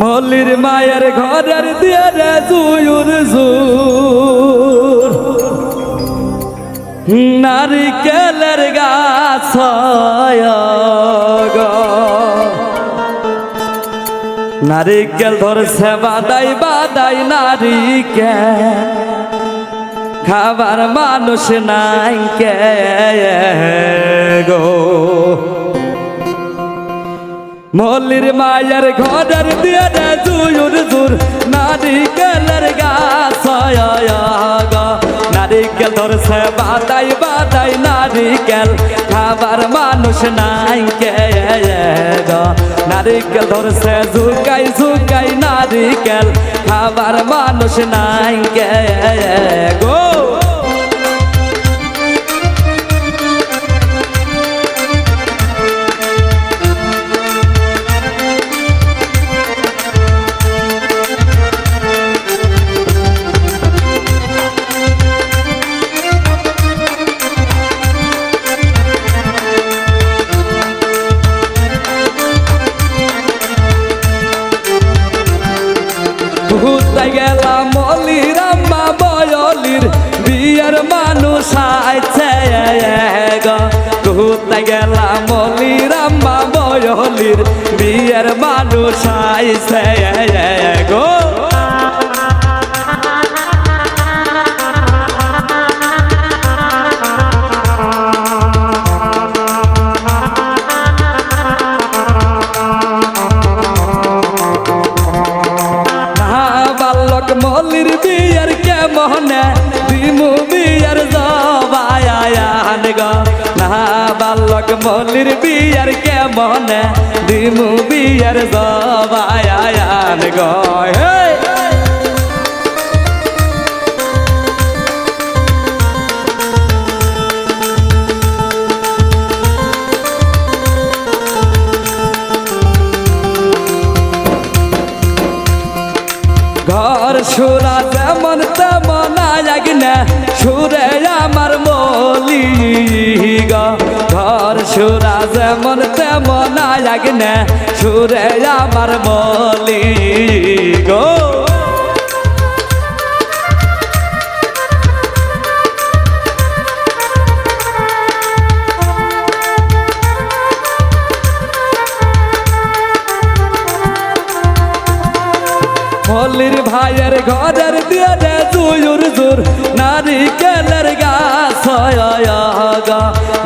মল্লির মায়ের ঘরের দিয়ে রে জুয়ুর জুর। নারিকেলের গাছ। নারিকেল ধরছে বাদাই বাদাই নারিকেল। খাবার মানুষ নাই কে গো। মল্লির মায়ের ঘরের দিয়ে জুয়ুর জুর। নারিকেলের গাছ নারিকেল ধরছে বাদাই বাদাই নারিকেল। খাবার মানুষ নাই কে নারিকেল ধরছে ঝুকাই ঝুকাই নারিকেল। খাবার মানুষ নাই কে ঘুরতে গেলাম? মলির আম্মা বয়লির বিয়ের মানুষ আইছে কোথায় গেলাম? মলির আম্মা বয়লির বিয়ের মানুষ আইছে গো। বালক বিয়ার কে মনে দিমু বিয়ের জবায়ান গো হে ঘর সুরা যেমন তেমন না, সুরে আমার মলি ঘর সুরা যেমন তেমন না, সুরে আমার মলি গো। মল্লির ভাইয়ের ঘরের দিয়ে রে জুয়ুর জুর। নারিকেলের গাছ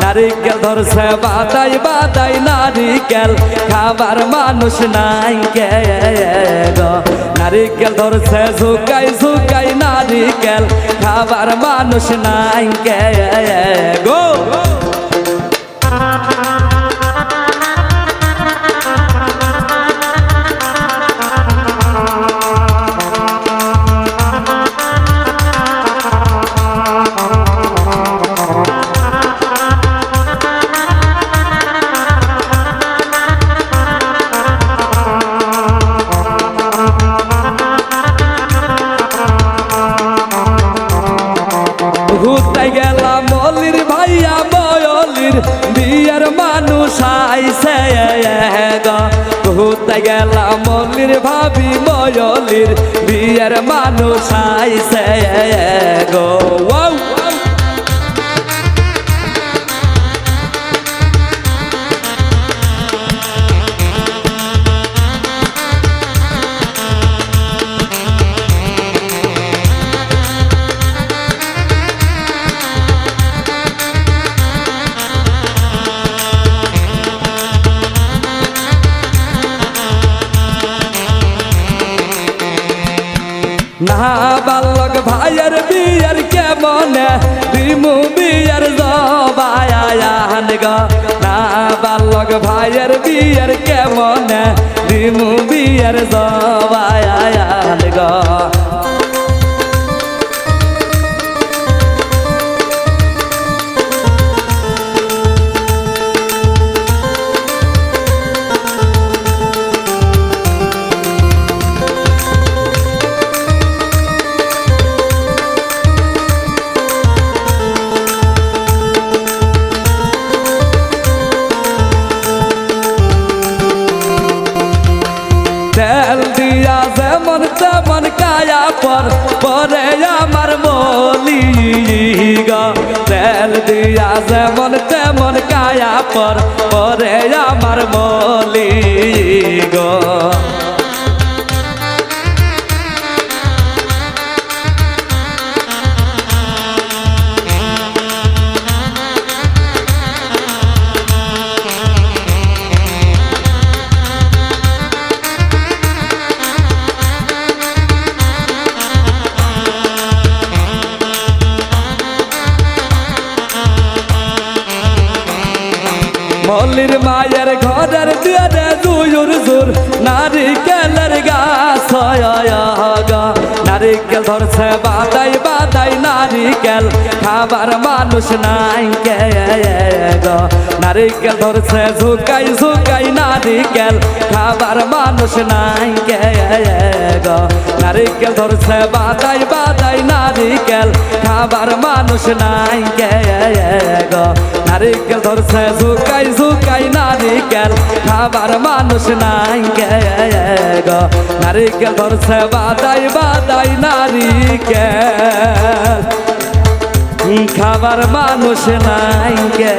নারিকেল ধরছে বাদাই বাদাই নারিকেল। খাবার মানুষ নাই কে নারিকেল ধরছে, ঝুকাই ঝুকাই নারিকেল। খাবার মানুষ নাই কে গো। গো ঘুরতে গেলাম মল্লির ভাবি ময়লির। বিয়ের মানুষ আইছে গো না বালক ভাইয়ের বিয়ের কেমনে? রিমু বিয়ের জবায়ান গ। না বালক ভাইয়ের বিয়ের কেমনে? রিমু বিয়ের জবায়ান গো। তেল দিয়া যেমন তেমন কায়া পর পরে আমার মলি গা তেল দিয়া যেমন তেমন কায়া পর পরে আমার মলি গা মল্লির মায়ের ঘরের দিয়ে দুয়ুর জোর। নারিকেলের গাছ গা। নারিকেল ধরছে বাদাই বাদাই নারিকেল। খাবার মানুষ নাই কে গ। নারিকেল ধরছে, ঝুকাই ঝুকাই নারিকেল, খাবার মানুষ নাই কে গো? নারিকেল ধরছে বাদাই বাদাই নারিকেল, খাবার মানুষ নাই কে গো? নারিকেল ধরছে ঝুকাই ঝুকাই নারিকেল, খাবার মানুষ নাই গে গো? নারিকেল ধরছে বাদাই বাদাই নারিকেল, খাবার মানুষ নাই গে?